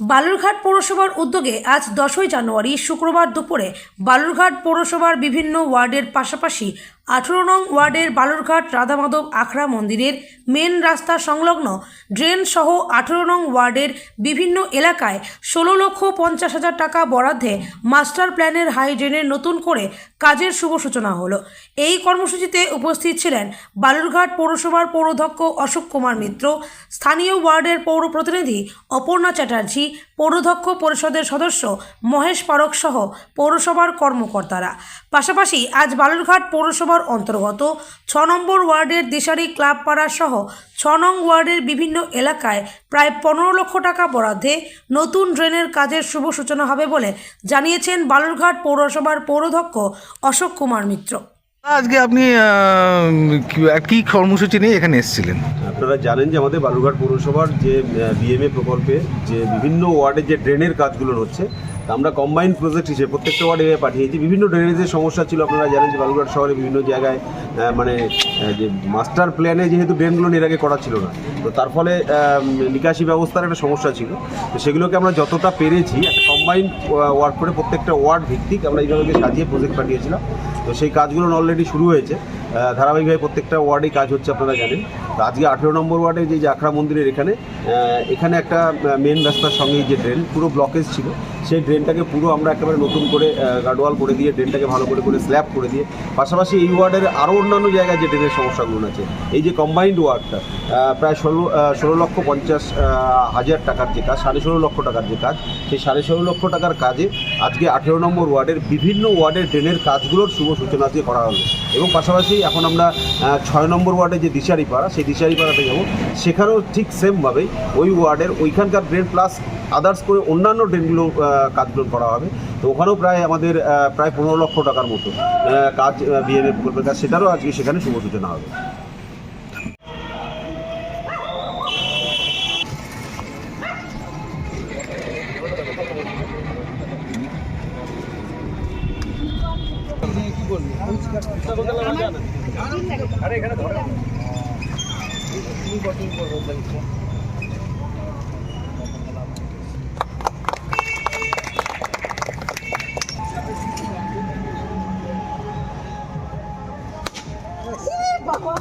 বালুরঘাট পৌরসভার উদ্যোগে আজ দশই জানুয়ারি শুক্রবার দুপুরে বালুরঘাট পৌরসভার বিভিন্ন ওয়ার্ডের পাশাপাশি আঠেরো নং ওয়ার্ডের বালুরঘাট রাধামাধব আখড়া মন্দিরের মেন রাস্তা সংলগ্ন ড্রেন সহ আঠেরো নং ওয়ার্ডের বিভিন্ন এলাকায় ষোলো লক্ষ পঞ্চাশ হাজার টাকা বরাদ্দে মাস্টার প্ল্যানের হাই ড্রেনের নতুন করে কাজের শুভ সূচনা হলো। এই কর্মসূচিতে উপস্থিত ছিলেন বালুরঘাট পৌরসভার পৌরধ্যক্ষ অশোক কুমার মিত্র, স্থানীয় ওয়ার্ডের পৌর প্রতিনিধি অপর্ণা চ্যাটার্জি, পৌরধ্যক্ষ পরিষদের সদস্য মহেশ পারক সহ পৌরসভার কর্মকর্তারা। পাশাপাশি আজ বালুরঘাট পৌরসভার অন্তর্গত, ছ নম্বর ওয়ার্ডের দিশারি ক্লাব পাড়া সহ ছ নং ওয়ার্ডের বিভিন্ন এলাকায় প্রায় পনেরো লক্ষ টাকা বরাদ্দে নতুন ড্রেনের কাজের শুভ সূচনা হবে বলে জানিয়েছেন বালুরঘাট পৌরসভার পৌরধ্যক্ষ অশোক কুমার মিত্র। আজকে আপনি কি- কর্মসূচি নিয়ে এখানে এসেছিলেন? আপনারা জানেন যে আমাদের বালুরঘাট পৌরসভার যে বিএমএ প্রকল্পে যে বিভিন্ন ওয়ার্ডে যে ড্রেনের কাজগুলো হচ্ছে আমরা কম্বাইন্ড প্রজেক্ট হিসেবে প্রত্যেকটা ওয়ার্ডে পাঠিয়েছি। বিভিন্ন ড্রেনেজের সমস্যা ছিল, আপনারা জানেন যে বালুরঘাট শহরে বিভিন্ন জায়গায় মানে যে মাস্টার প্ল্যানে যেহেতু ড্রেনগুলো এর আগে করা ছিল না, তো তার ফলে নিকাশি ব্যবস্থার একটা সমস্যা ছিল। তো সেগুলোকে আমরা যতটা পেরেছি, একটা কম্বাইন্ড ওয়ার্ক করে প্রত্যেকটা ওয়ার্ড ভিত্তিক আমরা এইভাবে সাজিয়ে প্রজেক্ট পাঠিয়েছিলাম। তো সেই কাজগুলো অলরেডি শুরু হয়েছে। ধারাবাহিকভাবে প্রত্যেকটা ওয়ার্ডেই কাজ হচ্ছে, আপনারা জানেন। তো আজকে আঠেরো নম্বর ওয়ার্ডে যে আখড়া মন্দিরের এখানে এখানে একটা মেন রাস্তার সঙ্গে যে ড্রেন পুরো ব্লকেজ ছিল। সেই ড্রেনটাকে পুরো আমরা একেবারে নতুন করে গার্ডওয়াল করে দিয়ে, ড্রেনটাকে ভালো করে করে স্ল্যাব করে দিয়ে, পাশাপাশি এই ওয়ার্ডের আরও অন্যান্য জায়গায় যে ড্রেনের সমস্যাগুলো আছে, এই যে কম্বাইন্ড ওয়ার্ডটা প্রায় ষোলো ষোলো লক্ষ পঞ্চাশ হাজার টাকার যে কাজ, সাড়ে ষোলো লক্ষ টাকার যে কাজ, সেই সাড়ে ষোলো লক্ষ টাকার কাজে আজকে আঠেরো নম্বর ওয়ার্ডের বিভিন্ন ওয়ার্ডের ড্রেনের কাজগুলোর শুভ সূচনা আজকে করা হলো। এবং পাশাপাশি এখন আমরা ছয় নম্বর ওয়ার্ডে যে দিশারি পাড়া সেই দিশারি পাড়াতে যাব। সেখানেও ঠিক সেমভাবেই ওই ওয়ার্ডের ওইখানকার ড্রেন প্লাস আদার্স করে অন্যান্য ড্রেনগুলো কাজগুলো করা হবে। তো ওখানেও প্রায় আমাদের প্রায় পনেরো লক্ষ টাকার মতো কাজ বিএমএ প্রকল্পের কাজ সেটারও আজকে সেখানে শুভ সূচনা হবে। আরে এখানে ধরো। 瓜